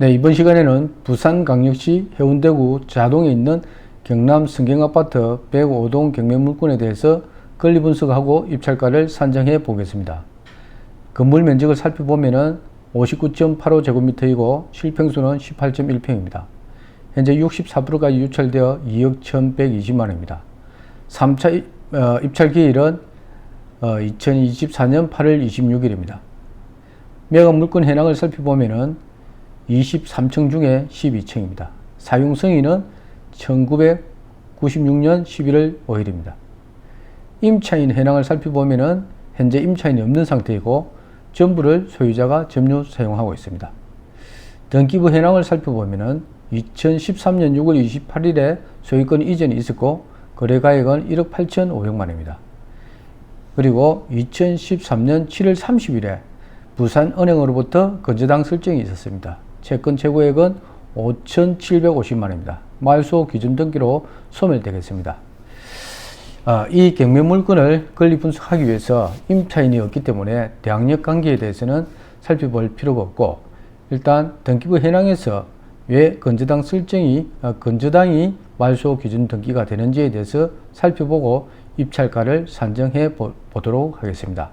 네, 이번 시간에는 부산광역시 해운대구 자동에 있는 경남 성경아파트 105동 경매물건에 대해서 권리 분석하고 입찰가를 산정해 보겠습니다. 건물 면적을 살펴보면은 59.85제곱미터이고 실평수는 18.1평입니다. 현재 64%가 유찰되어 2억 1,120만 원입니다. 3차 어, 입찰 기일은 어, 2024년 8월 26일입니다. 매각 물건 현황을 살펴보면은 23층 중에 12층입니다. 사용 승인은 1996년 11월 5일입니다. 임차인 현황을 살펴보면은 현재 임차인이 없는 상태이고 전부를 소유자가 점유 사용하고 있습니다. 등기부 현황을 살펴보면은 2013년 6월 28일에 소유권 이전이 있었고 거래가액은 1억 8,500만 원입니다. 그리고 2013년 7월 30일에 부산은행으로부터 건저당 설정이 있었습니다. 채권 최고액은 5,750만 원입니다. 말소 기준 등기로 소멸되겠습니다. 아, 이 경매 물건을 권리 분석하기 위해서 임차인이 없기 때문에 대항력 관계에 대해서는 살펴볼 필요가 없고 일단 등기부 현황에서 왜 건저당 설정이 아, 건저당이 말소 기준 등기가 되는지에 대해서 살펴보고 입찰가를 산정해 보, 보도록 하겠습니다.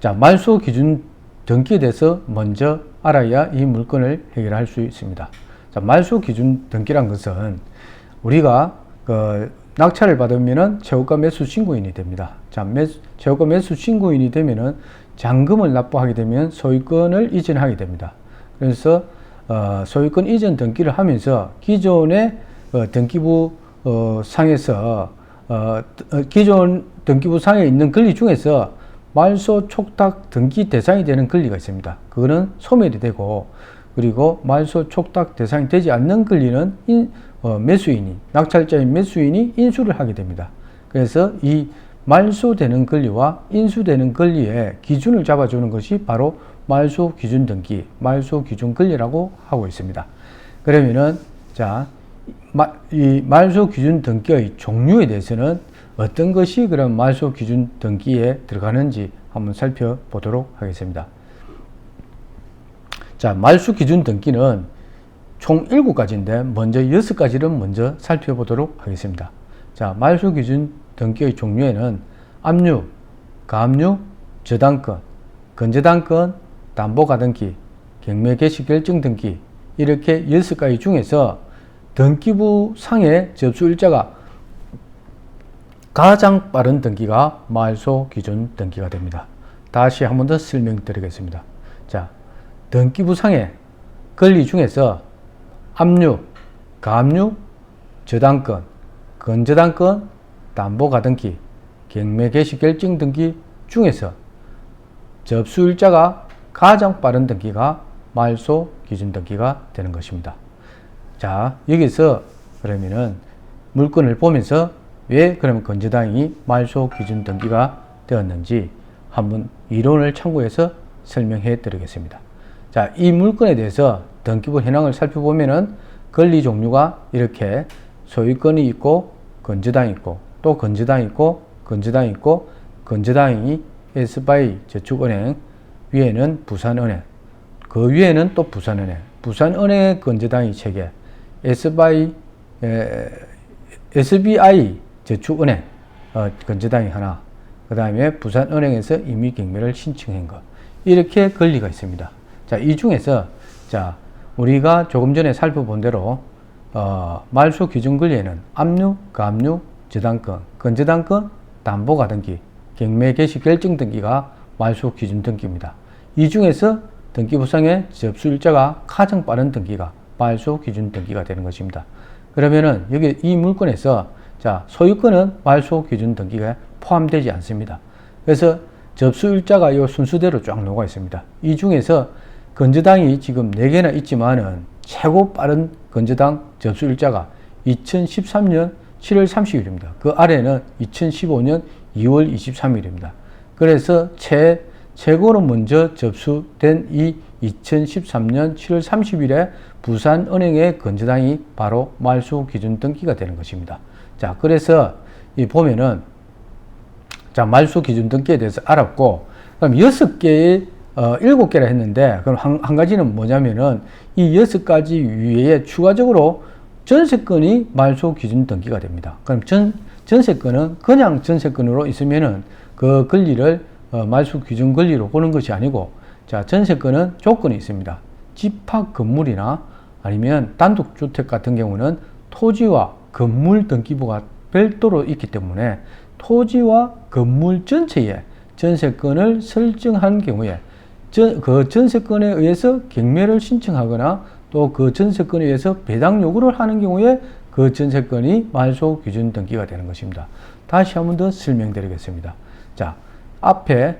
자, 말소 기준 등기에 대해서 먼저 알아야 이 물건을 해결할 수 있습니다. 자, 말소 기준 등기란 것은 우리가 그 낙찰을 받으면은 최고가 매수 신고인이 됩니다. 자, 매수, 최고가 매수 신고인이 되면은 잔금을 납부하게 되면 소유권을 이전하게 됩니다. 그래서 어, 소유권 이전 등기를 하면서 기존의 어, 등기부 어, 상에서 어, 기존 등기부 상에 있는 권리 중에서 말소 촉탁 등기 대상이 되는 권리가 있습니다. 그거는 소멸이 되고 그리고 말소 촉탁 대상이 되지 않는 권리는 인, 어, 매수인이 낙찰자인 매수인이 인수를 하게 됩니다. 그래서 이 말소되는 권리와 인수되는 권리의 기준을 잡아주는 것이 바로 말소 기준 등기, 말소 기준 권리라고 하고 있습니다. 그러면은 자, 이 말소 기준 등기의 종류에 대해서는 어떤 것이 그런 말소 기준 등기에 들어가는지 한번 살펴보도록 하겠습니다. 자, 말소 기준 등기는 총 7가지인데 먼저 6가지를 먼저 살펴보도록 하겠습니다. 자, 말소 기준 등기의 종류에는 압류, 가압류, 저당권, 건저당권, 담보가등기, 경매 개시 결정 등기 이렇게 6가지 중에서 등기부 상의 접수 일자가 가장 빠른 등기가 말소 기준 등기가 됩니다. 다시 한 번 더 설명드리겠습니다. 자, 등기부 상의 권리 중에서 압류, 가압류, 저당권, 건저당권, 담보가등기, 경매 개시 결정 등기 중에서 접수일자가 가장 빠른 등기가 말소 기준 등기가 되는 것입니다. 자, 여기서 그러면은 물건을 보면서 왜 그러면 건저당이 말소 기준 등기가 되었는지 한번 이론을 참고해서 설명해 드리겠습니다. 자, 이 물건에 대해서 등기부 현황을 살펴보면은 권리 종류가 이렇게 소유권이 있고 건저당이 있고 또 건저당이 있고 건저당이 있고 건저당이 S바이 저축은행 위에는 부산은행 그 위에는 또 부산은행 부산은행의 건저당이 3개 S바이 SBI 저축은행 어, 건저당이 하나 그 다음에 부산은행에서 이미 경매를 신청한 것 이렇게 권리가 있습니다. 자, 이 중에서 자 우리가 조금 전에 살펴본 대로 어, 말소 기준 권리에는 압류, 가압류, 저당권, 건저당권, 담보가 등기, 경매 개시 결정 등기가 말소 기준 등기입니다. 이 중에서 등기 부상의 접수일자가 가장 빠른 등기가 말소 기준 등기가 되는 것입니다. 그러면은 여기 이 물건에서 자 소유권은 말소 기준 등기가 포함되지 않습니다. 그래서 접수 일자가 이 순수대로 쫙 녹아 있습니다. 이 중에서 건저당이 지금 4개나 있지만은 최고 빠른 건저당 접수 일자가 2013년 7월 30일입니다. 그 아래는 2015년 2월 23일입니다. 그래서 최, 최고로 먼저 접수된 이 2013년 7월 30일에 부산은행의 건저당이 바로 말소 기준 등기가 되는 것입니다. 자, 그래서 이 보면은 자, 말소 기준 등기에 대해서 알았고, 그럼 여섯 개의 어, 일곱 개라 했는데 그럼 한, 한 가지는 뭐냐면은 이 여섯 가지 위에 추가적으로 전세권이 말소 기준 등기가 됩니다. 그럼 전 전세권은 그냥 전세권으로 있으면은 그 권리를 어, 말소 기준 권리로 보는 것이 아니고 자 전세권은 조건이 있습니다. 집합 건물이나 아니면 단독주택 같은 경우는 토지와 건물 등기부가 별도로 있기 때문에 토지와 건물 전체에 전세권을 설정한 경우에 전, 그 전세권에 의해서 경매를 신청하거나 또 그 전세권에 의해서 배당 요구를 하는 경우에 그 전세권이 말소 기준 등기가 되는 것입니다. 다시 한 번 더 설명드리겠습니다. 자, 앞에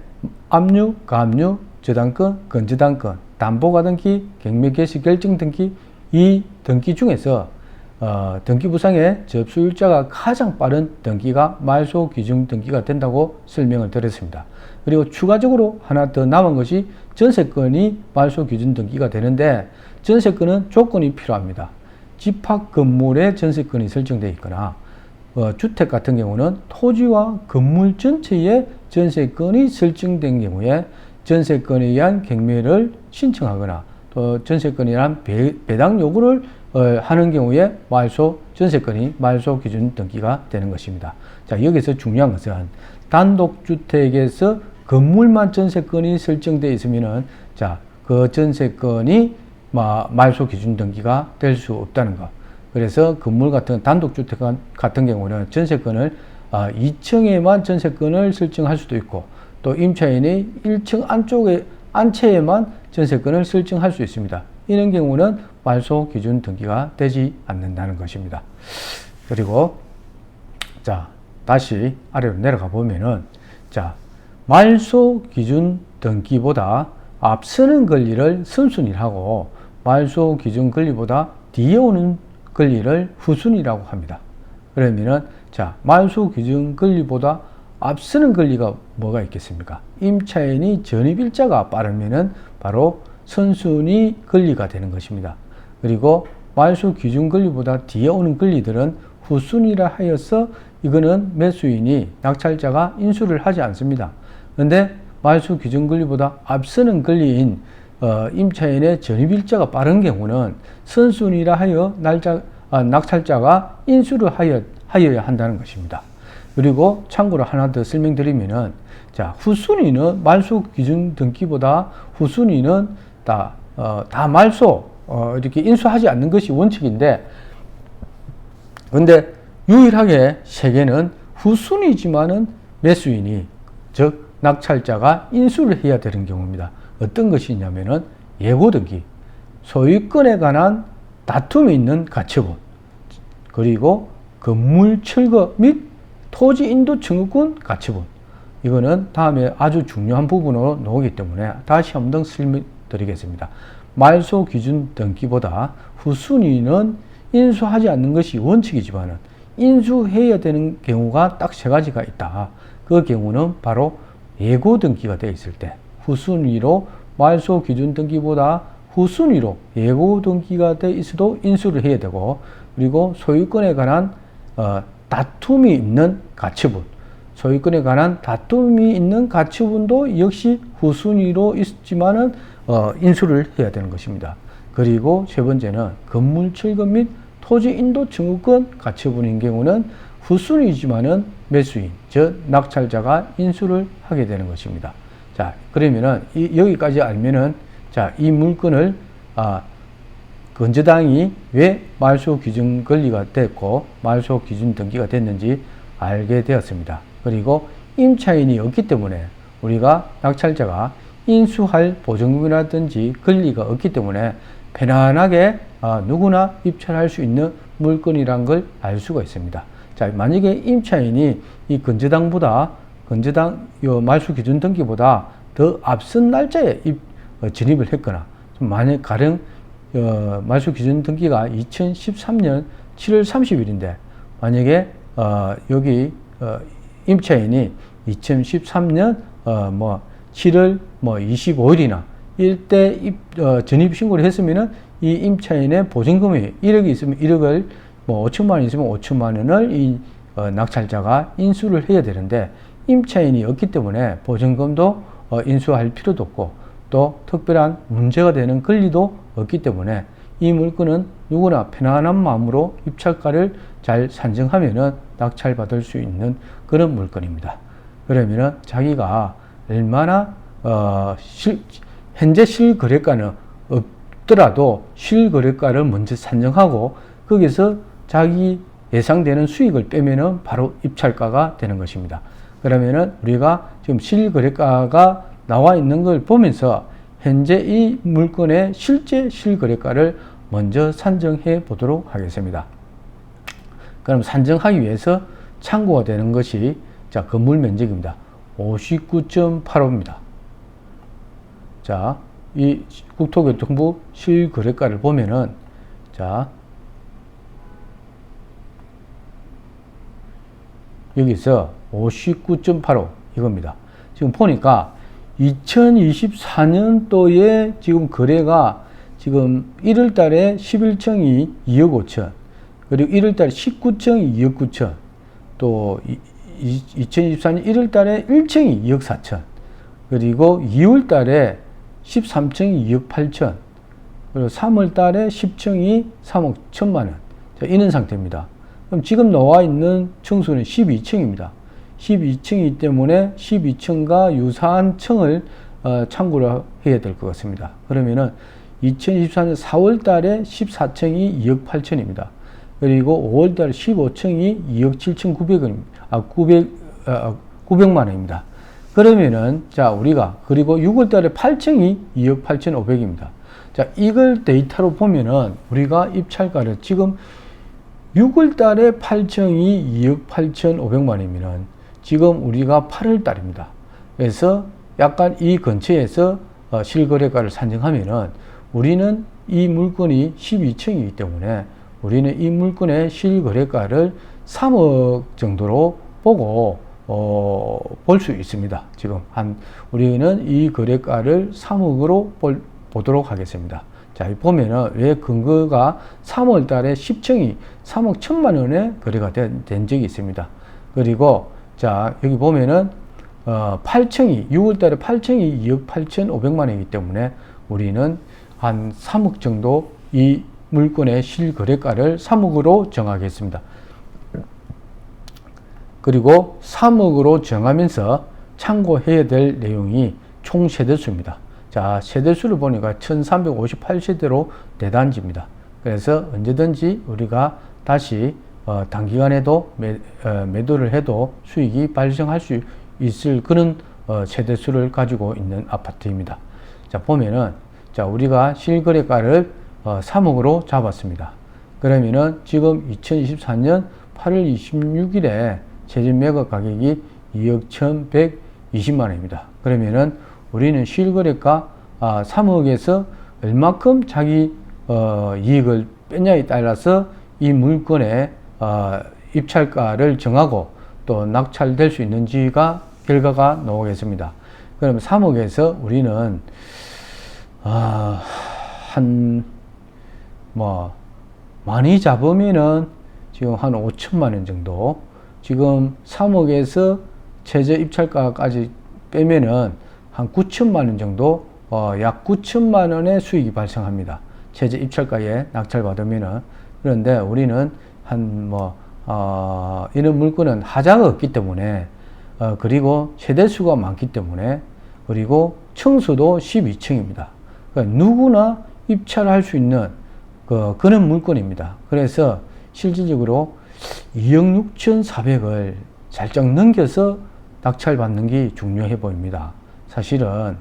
압류, 가압류, 저당권, 건저당권, 담보가 등기, 경매 개시 결정 등기 이 등기 중에서 어, 등기 부상의 접수일자가 가장 빠른 등기가 말소 기준 등기가 된다고 설명을 드렸습니다. 그리고 추가적으로 하나 더 남은 것이 전세권이 말소 기준 등기가 되는데 전세권은 조건이 필요합니다. 집합 건물에 전세권이 설정되어 있거나 어, 주택 같은 경우는 토지와 건물 전체에 전세권이 설정된 경우에 전세권에 의한 경매를 신청하거나 또 전세권에 배, 배당 요구를 어, 하는 경우에 말소 전세권이 말소 기준 등기가 되는 것입니다. 자 여기서 중요한 것은 단독주택에서 건물만 전세권이 설정되어 있으면은 자 그 전세권이 말소 기준 등기가 될 수 없다는 것. 그래서 건물 같은 단독주택 같은 경우는 전세권을 2층에만 아, 전세권을 설정할 수도 있고 또 임차인이 1층 안쪽에 안채에만 전세권을 설정할 수 있습니다. 이런 경우는 말소 기준 등기가 되지 않는다는 것입니다. 그리고 자 다시 아래로 내려가 보면은 자 말소 기준 등기보다 앞서는 권리를 선순위하고 말소 기준 권리보다 뒤에 오는 권리를 후순위라고 합니다. 그러면은 자 말소 기준 권리보다 앞서는 권리가 뭐가 있겠습니까? 임차인이 전입일자가 빠르면은 바로 선순위 권리가 되는 것입니다. 그리고 말소 기준 권리보다 뒤에 오는 권리들은 후순위라 하여서 이거는 매수인이 낙찰자가 인수를 하지 않습니다. 그런데 말소 기준 권리보다 앞서는 권리인 어, 임차인의 전입일자가 빠른 경우는 선순위라 하여 날짜, 아, 낙찰자가 인수를 하여, 하여야 한다는 것입니다. 그리고 참고로 하나 더 설명드리면은 자 후순위는 말소 기준 등기보다 후순위는 다, 어, 다 말소 어, 이렇게 인수하지 않는 것이 원칙인데 근데 유일하게 세계는 후순위지만은 매수인이 즉 낙찰자가 인수를 해야 되는 경우입니다. 어떤 것이 있냐면은 예고등기, 소유권에 관한 다툼이 있는 가처분, 그리고 건물 철거 및 토지 인도 청구권 가처분. 이거는 다음에 아주 중요한 부분으로 나오기 때문에 다시 한번 설명 드리겠습니다. 말소 기준 등기보다 후순위는 인수하지 않는 것이 원칙이지만 인수해야 되는 경우가 딱 세 가지가 있다. 그 경우는 바로 예고 등기가 되어 있을 때 후순위로 말소 기준 등기보다 후순위로 예고 등기가 돼 있어도 인수를 해야 되고 그리고 소유권에 관한 어, 다툼이 있는 가처분 소유권에 관한 다툼이 있는 가처분도 역시 후순위로 있지만은 어, 인수를 해야 되는 것입니다. 그리고 세 번째는 건물 철거 및 토지 인도 청구권 가처분인 경우는 후순위지만은 매수인, 즉 낙찰자가 인수를 하게 되는 것입니다. 자, 그러면은 이, 여기까지 알면은 자, 이 물건을 아, 건저당이 왜 말소 기준 권리가 됐고 말소 기준 등기가 됐는지 알게 되었습니다. 그리고 임차인이 없기 때문에 우리가 낙찰자가 인수할 보증금이라든지 권리가 없기 때문에 편안하게 아, 누구나 입찰할 수 있는 물건이란 걸 알 수가 있습니다. 자, 만약에 임차인이 이 건저당보다 건저당 요 말소 기준 등기보다 더 앞선 날짜에 입, 어, 진입을 했거나 만약 가령 어, 말소 기준 등기가 2013년 7월 30일인데 만약에 어, 여기 어, 임차인이 2013년 어, 뭐 7월 뭐 25일이나 이때 입, 어, 전입 신고를 했으면은 이 임차인의 보증금이 1억이 있으면 1억을 뭐 5천만 원 있으면 5천만 원을 이 어, 낙찰자가 인수를 해야 되는데 임차인이 없기 때문에 보증금도 어, 인수할 필요도 없고 또 특별한 문제가 되는 권리도 없기 때문에 이 물건은 누구나 편안한 마음으로 입찰가를 잘 산정하면은 낙찰받을 수 있는 그런 물건입니다. 그러면은 자기가 얼마나 어, 실, 현재 실거래가는 없더라도 실거래가를 먼저 산정하고 거기서 자기 예상되는 수익을 빼면은 바로 입찰가가 되는 것입니다. 그러면은 우리가 지금 실거래가가 나와 있는 걸 보면서 현재 이 물건의 실제 실거래가를 먼저 산정해 보도록 하겠습니다. 그럼 산정하기 위해서 참고가 되는 것이 자 건물 면적입니다. 59.85입니다. 자, 이 국토교통부 실거래가를 보면은 자 여기서 59.85 이겁니다. 지금 보니까 2024년도에 지금 거래가 지금 1월 달에 11층이 2억 5천, 그리고 1월 달에 19층이 2억 9천, 또 2024년 1월 달에 1층이 2억 4천, 그리고 2월 달에 13층이 2억 8천, 그리고 3월 달에 10층이 3억 1천만 원. 자, 이런 상태입니다. 그럼 지금 나와 있는 층수는 12층입니다. 12층이기 때문에 12층과 유사한 층을 어, 참고를 해야 될 것 같습니다. 그러면은 2024년 4월 달에 14층이 2억 8천입니다. 그리고 5월 달에 15층이 2억 7천 9백원입니다. 아, 900, 아, 900만 원입니다. 그러면은, 자, 우리가, 그리고 6월 달에 8층이 2억 8천 5백입니다. 자, 이걸 데이터로 보면은 우리가 입찰가를 지금 6월 달에 8층이 2억 8천 5백만 원이면은 지금 우리가 8월 달입니다. 그래서 약간 이 근처에서 어, 실거래가를 산정하면은 우리는 이 물건이 12층이기 때문에 우리는 이 물건의 실거래가를 3억 정도로 보고 어, 볼 수 있습니다. 지금 한 우리는 이 거래가를 3억으로 볼, 보도록 하겠습니다. 자, 보면은 왜 근거가 3월 달에 10층이 3억 1천만 원에 거래가 된, 된 적이 있습니다. 그리고 자, 여기 보면은 어, 8층이 6월 달에 8층이 2억 8천 5백만 원이기 때문에 우리는 한 3억 정도 이 물건의 실거래가를 3억으로 정하겠습니다. 그리고 3억으로 정하면서 참고해야 될 내용이 총 세대수입니다. 자, 세대수를 보니까 1358세대로 대단지입니다. 그래서 언제든지 우리가 다시 어, 단기간에도 매, 어, 매도를 해도 수익이 발생할 수 있을 그런 어, 세대수를 가지고 있는 아파트입니다. 자, 보면은, 자, 우리가 실거래가를 어, 3억으로 잡았습니다. 그러면은 지금 2024년 8월 26일에 최저 매각 가격이 2억 1,120만 원입니다. 그러면은 우리는 실거래가 아, 3억에서 얼마큼 자기 어, 이익을 뺐냐에 따라서 이 물건의 어, 입찰가를 정하고 또 낙찰될 수 있는지가 결과가 나오겠습니다. 그럼 3억에서 우리는 아, 한뭐 많이 잡으면은 지금 한 5천만 원 정도 지금 3억에서 최저 입찰가까지 빼면은 한 9천만 원 정도 어, 약 9천만 원의 수익이 발생합니다. 최저 입찰가에 낙찰 받으면은 그런데 우리는 한뭐 어, 이런 물건은 하자가 없기 때문에 어, 그리고 세대수가 많기 때문에 그리고 층수도 12층입니다. 그러니까 누구나 입찰할 수 있는 그, 그런 물건입니다. 그래서 실질적으로 2억 6천4백을 살짝 넘겨서 낙찰받는 게 중요해 보입니다. 사실은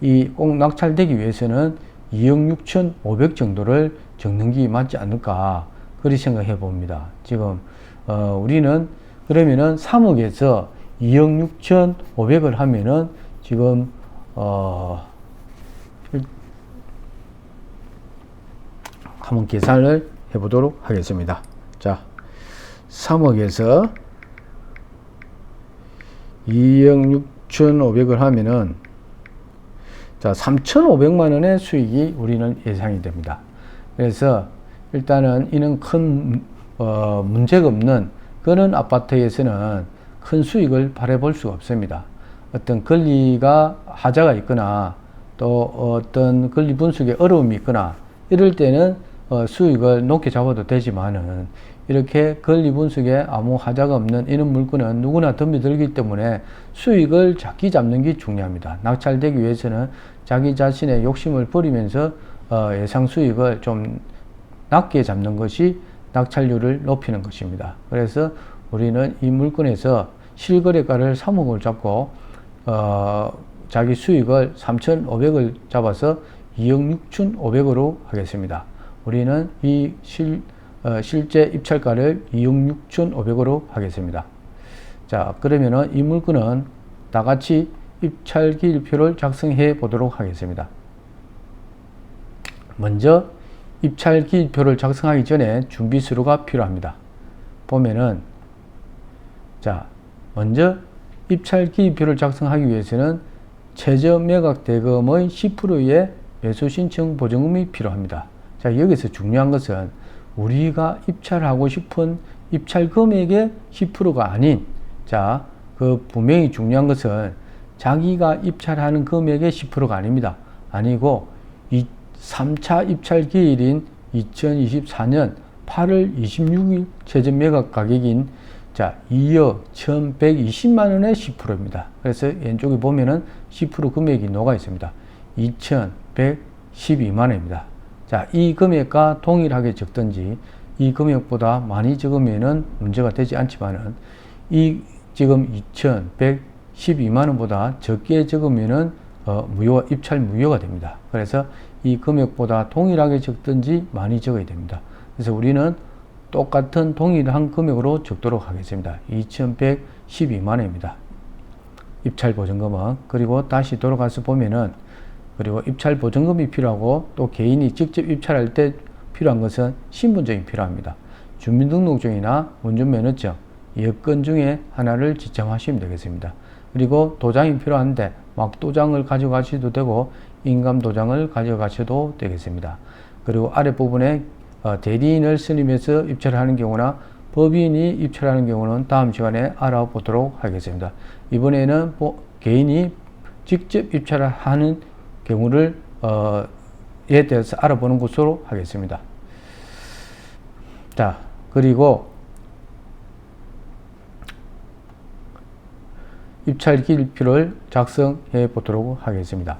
이 꼭 낙찰되기 위해서는 2억 6천5백 정도를 적는 게 맞지 않을까 그리 생각해 봅니다. 지금 어, 우리는 그러면은 3억에서 2억 6천 5백을 하면은 지금 어, 한번 계산을 해보도록 하겠습니다. 자, 3억에서 2억 6천 5백을 하면은 자, 3,500만 원의 수익이 우리는 예상이 됩니다. 그래서 일단은 이는 큰 어, 문제가 없는 그런 아파트에서는 큰 수익을 바라볼 수가 없습니다. 어떤 권리가 하자가 있거나 또 어떤 권리 분석에 어려움이 있거나 이럴 때는 어, 수익을 높게 잡아도 되지만은 이렇게 권리 분석에 아무 하자가 없는 이런 물건은 누구나 덤비들기 때문에 수익을 작게 잡는 게 중요합니다. 낙찰되기 위해서는 자기 자신의 욕심을 버리면서 어, 예상 수익을 좀 낮게 잡는 것이 낙찰률을 높이는 것입니다. 그래서 우리는 이 물건에서 실거래가를 3억을 잡고 어, 자기 수익을 3,500을 잡아서 2억 6,500으로 하겠습니다. 우리는 이 실, 어, 실제 입찰가를 2억 6,500으로 하겠습니다. 자, 그러면은 이 물건은 다 같이 입찰 기일표를 작성해 보도록 하겠습니다. 먼저 입찰 기일표를 작성하기 전에 준비 서류가 필요합니다. 보면은 자, 먼저 입찰 기일표를 작성하기 위해서는 최저 매각 대금의 10%의 매수 신청 보증금이 필요합니다. 자, 여기서 중요한 것은 우리가 입찰하고 싶은 입찰 금액의 10%가 아닌 자, 그 분명히 중요한 것은 자기가 입찰하는 금액의 10%가 아닙니다. 아니고 이 3차 입찰 기일인 2024년 8월 26일 최저 매각 가격인 자, 2억 1120만 원의 10%입니다. 그래서 왼쪽에 보면은 10% 금액이 녹아 있습니다. 2112만 원입니다. 자, 이 금액과 동일하게 적든지 이 금액보다 많이 적으면은 문제가 되지 않지만은 이 지금 2112만 원보다 적게 적으면은 어, 무효 입찰 무효가 됩니다. 그래서 이 금액보다 동일하게 적든지 많이 적어야 됩니다. 그래서 우리는 똑같은 동일한 금액으로 적도록 하겠습니다. 2112만 원입니다. 입찰 보증금은 그리고 다시 돌아가서 보면은 그리고 입찰 보증금이 필요하고 또 개인이 직접 입찰할 때 필요한 것은 신분증이 필요합니다. 주민등록증이나 운전면허증, 여건 중에 하나를 지참하시면 되겠습니다. 그리고 도장이 필요한데 막도장을 가져가셔도 되고 인감 도장을 가져가셔도 되겠습니다. 그리고 아랫부분에 어, 대리인을 선임해서 입찰하는 경우나 법인이 입찰하는 경우는 다음 시간에 알아보도록 하겠습니다. 이번에는 개인이 직접 입찰을 하는 경우를 어, 에 대해서 알아보는 것으로 하겠습니다. 자, 그리고 입찰 기일표를 작성해 보도록 하겠습니다.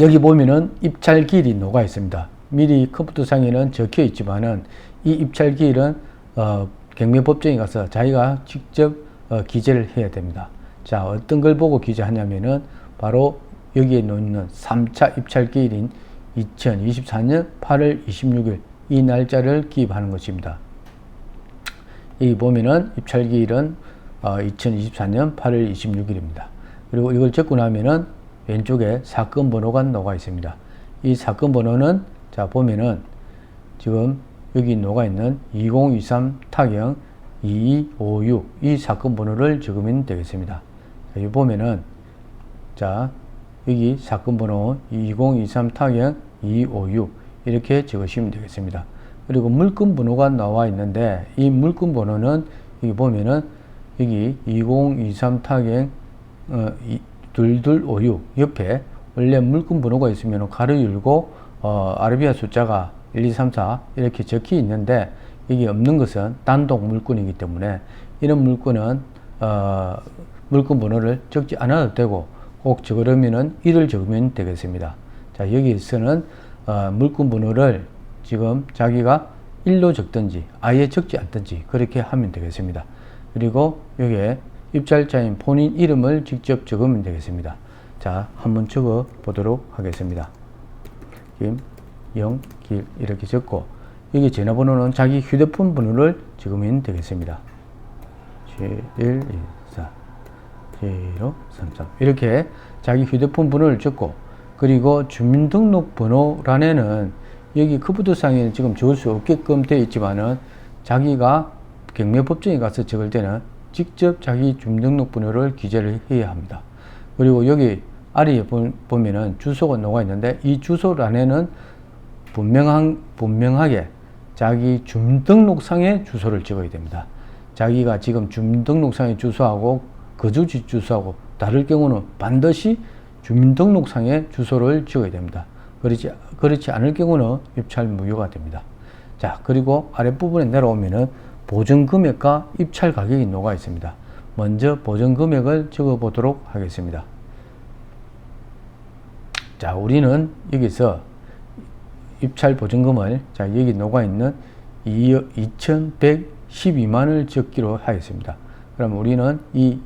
여기 보면은 입찰 기일이 녹아 있습니다. 미리 컴퓨터 상에는 적혀 있지만은 이 입찰 기일은 어, 경매법정에 가서 자기가 직접 어, 기재를 해야 됩니다. 자, 어떤 걸 보고 기재하냐면은 바로 여기에 놓는 3차 입찰 기일인 2024년 8월 26일 이 날짜를 기입하는 것입니다. 여기 보면은 입찰 기일은 어, 2024년 8월 26일입니다. 그리고 이걸 적고 나면은 왼쪽에 사건 번호가 녹아 있습니다. 이 사건 번호는 자 보면은 지금 여기 녹아 있는 2023 타경 2256 이 사건 번호를 적으면 되겠습니다. 자, 여기 보면은 자 여기 사건 번호 2023 타경 2256 이렇게 적으시면 되겠습니다. 그리고 물건 번호가 나와 있는데 이 물건 번호는 여기 보면은 여기 2023 타경 어, 둘둘오육 옆에 원래 물건 번호가 있으면 가로 열고 어, 아라비아 숫자가 1, 2, 3, 4 이렇게 적혀 있는데 이게 없는 것은 단독 물건이기 때문에 이런 물건은 어, 물건 번호를 적지 않아도 되고 꼭 적으려면은 1을 적으면 되겠습니다. 자 여기서는 어, 물건 번호를 지금 자기가 1로 적든지 아예 적지 않든지 그렇게 하면 되겠습니다. 그리고 여기에 입찰자인 본인 이름을 직접 적으면 되겠습니다. 자, 한번 적어 보도록 하겠습니다. 김영길 이렇게 적고 여기 전화번호는 자기 휴대폰 번호를 적으면 되겠습니다. 7114 033 이렇게 자기 휴대폰 번호를 적고 그리고 주민등록번호란에는 여기 커브드상에 지금 적을 수 없게끔 되어 있지만은 자기가 경매법정에 가서 적을 때는 직접 자기 주민등록번호를 기재를 해야 합니다. 그리고 여기 아래에 보면은 주소가 녹아 있는데 이 주소란에는 분명한, 분명하게 자기 주민등록상의 주소를 찍어야 됩니다. 자기가 지금 주민등록상의 주소하고 거주지 주소하고 다를 경우는 반드시 주민등록상에 주소를 적어야 됩니다. 그렇지, 그렇지 않을 경우는 입찰 무효가 됩니다. 자, 그리고 아랫부분에 내려오면은 보증 금액과 입찰 가격이 녹아 있습니다. 먼저 보증 금액을 적어 보도록 하겠습니다. 자, 우리는 여기서 입찰 보증금을 자, 여기 녹아 있는 2,112만원을 적기로 하겠습니다. 그럼 우리는 이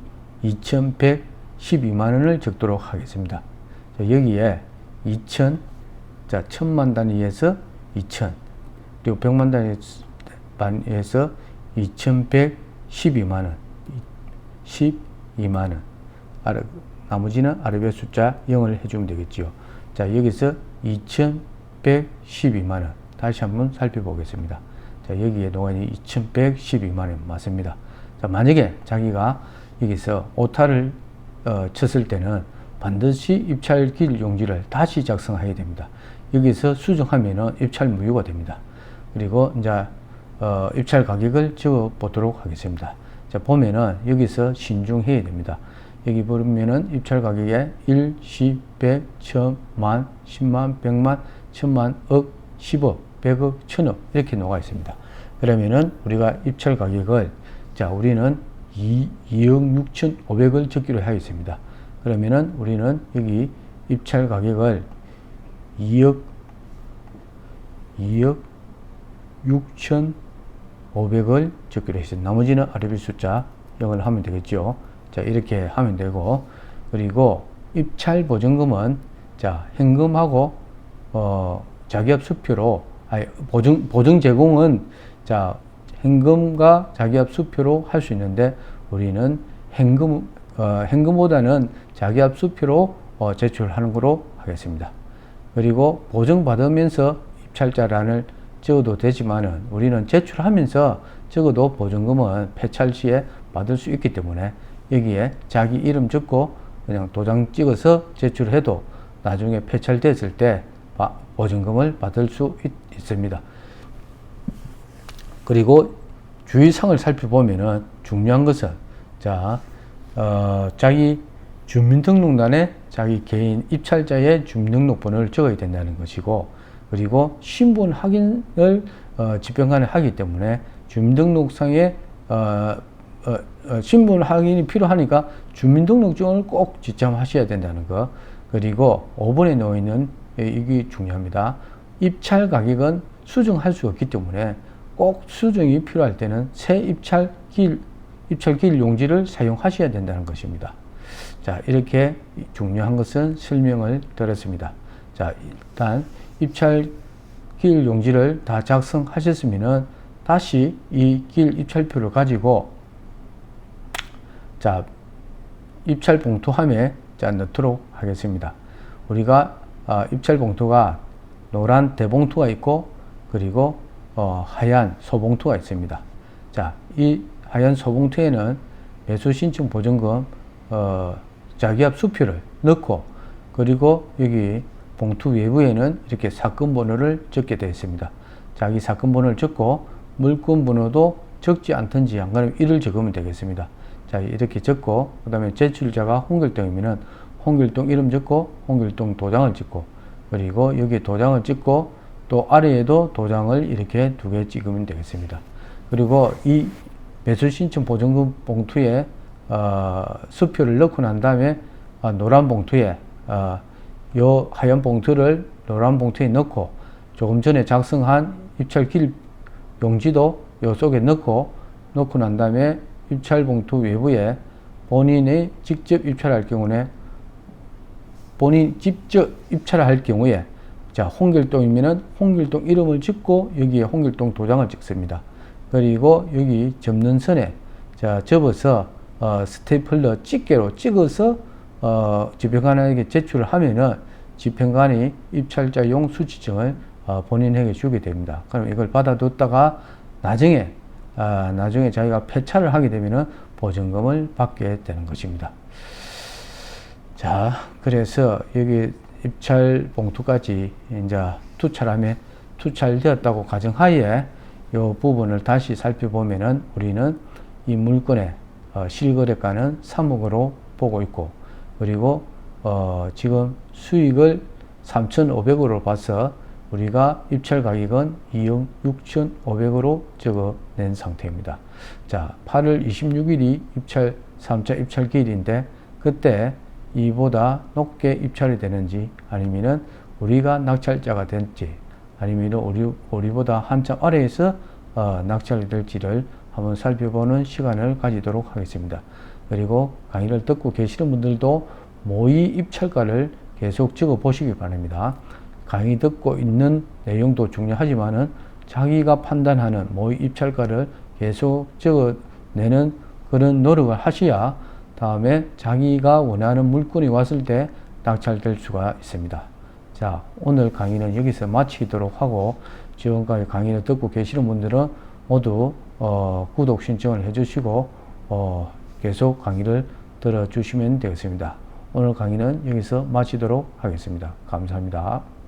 2,112만 원을 적도록 하겠습니다. 자, 여기에 2,000, 자, 1,000만 단위에서 2,000, 그리고 100만 단위에서 2,112만 원, 12만원. 아래, 나머지는 아래별 숫자 0을 해주면 되겠지요. 자, 여기서 2,112만원. 다시 한번 살펴보겠습니다. 자, 여기에 노안이 2,112만원 맞습니다. 자, 만약에 자기가 여기서 오타를 어, 쳤을 때는 반드시 입찰길 용지를 다시 작성해야 됩니다. 여기서 수정하면은 입찰 무효가 됩니다. 그리고 이제 어, 입찰 가격을 적어 보도록 하겠습니다. 자, 보면은 여기서 신중해야 됩니다. 여기 보면은 입찰 가격에 1, 10, 100, 1000, 만, 10만, 100만, 1000만, 억, 10억, 100억, 1000억 이렇게 녹아 있습니다. 그러면은 우리가 입찰 가격을 자, 우리는 2, 2억 6,500을 적기로 하겠습니다. 그러면은 우리는 여기 입찰 가격을 2억 2억 6,500을 적기로 했습니다. 나머지는 아래비 숫자 0을 하면 되겠죠. 자, 이렇게 하면 되고 그리고 입찰 보증금은 자, 현금하고 어, 자기업 수표로 아니, 보증 보증 제공은 자, 현금과 자기압 수표로 할 수 있는데 우리는 현금 어, 현금보다는 자기압 수표로 어, 제출하는 거로 하겠습니다. 그리고 보증 받으면서 입찰자란을 적어도 되지만은 우리는 제출하면서 적어도 보증금은 폐찰 시에 받을 수 있기 때문에 여기에 자기 이름 적고 그냥 도장 찍어서 제출해도 나중에 폐찰됐을 때 보증금을 받을 수 있, 있습니다. 그리고 주의사항을 살펴보면은 중요한 것은 자, 어, 자기 주민등록란에 자기 개인 입찰자의 주민등록번호를 적어야 된다는 것이고 그리고 신분 확인을 어, 집행관에 하기 때문에 주민등록상에 어, 어, 어, 신분 확인이 필요하니까 주민등록증을 꼭 지참하셔야 된다는 것 그리고 5번에 놓여 있는 이게 중요합니다. 입찰 가격은 수정할 수 없기 때문에 꼭 수정이 필요할 때는 새 입찰 길, 입찰 길 용지를 사용하셔야 된다는 것입니다. 자, 이렇게 중요한 것은 설명을 드렸습니다. 자, 일단 입찰 길 용지를 다 작성하셨으면은 다시 이 길 입찰표를 가지고 자, 입찰 봉투함에 자, 넣도록 하겠습니다. 우리가 어, 입찰 봉투가 노란 대봉투가 있고 그리고 어, 하얀 소봉투가 있습니다. 자, 이 하얀 소봉투에는 매수 신청 보증금 어, 자기압 수표를 넣고 그리고 여기 봉투 외부에는 이렇게 사건 번호를 적게 되어 있습니다. 자기 사건 번호를 적고 물건 번호도 적지 않든지 안 그러면 1을 적으면 되겠습니다. 자, 이렇게 적고 그 다음에 제출자가 홍길동이면은 홍길동 이름 적고 홍길동 도장을 찍고 그리고 여기 도장을 찍고 또 아래에도 도장을 이렇게 두 개 찍으면 되겠습니다. 그리고 이 매수 신청 보증금 봉투에 어, 수표를 넣고 난 다음에 어, 노란 봉투에 어, 요 하얀 봉투를 노란 봉투에 넣고 조금 전에 작성한 입찰길 용지도 요 속에 넣고 넣고 난 다음에 입찰 봉투 외부에 본인이 직접 입찰할 경우에 본인 직접 입찰할 경우에 자, 홍길동이면은 홍길동 이름을 찍고 여기에 홍길동 도장을 찍습니다. 그리고 여기 접는 선에 자, 접어서 어, 스테이플러 집게로 찍어서 어, 집행관에게 제출을 하면은 집행관이 입찰자용 수치증을 어, 본인에게 주게 됩니다. 그럼 이걸 받아뒀다가 나중에 아, 나중에 자기가 폐차를 하게 되면은 보증금을 받게 되는 것입니다. 자, 그래서 여기 입찰 봉투까지 이제 투찰함에 투찰되었다고 가정하에 이 부분을 다시 살펴보면은 우리는 이 물건의 어, 실거래가는 3억으로 보고 있고 그리고 어, 지금 수익을 3,500으로 봐서 우리가 입찰 가격은 2억 6,500으로 적어낸 상태입니다. 자, 8월 26일이 입찰 3차 입찰 기일인데 그때 이보다 높게 입찰이 되는지 아니면은 우리가 낙찰자가 될지 아니면 우리 우리보다 한참 아래에서 어, 낙찰이 될지를 한번 살펴보는 시간을 가지도록 하겠습니다. 그리고 강의를 듣고 계시는 분들도 모의 입찰가를 계속 적어 보시기 바랍니다. 강의 듣고 있는 내용도 중요하지만은 자기가 판단하는 모의 입찰가를 계속 적어내는 그런 노력을 하셔야 다음에 자기가 원하는 물건이 왔을 때 낙찰될 수가 있습니다. 자, 오늘 강의는 여기서 마치도록 하고 지금까지 강의를 듣고 계시는 분들은 모두 어, 구독 신청을 해주시고 어, 계속 강의를 들어주시면 되겠습니다. 오늘 강의는 여기서 마치도록 하겠습니다. 감사합니다.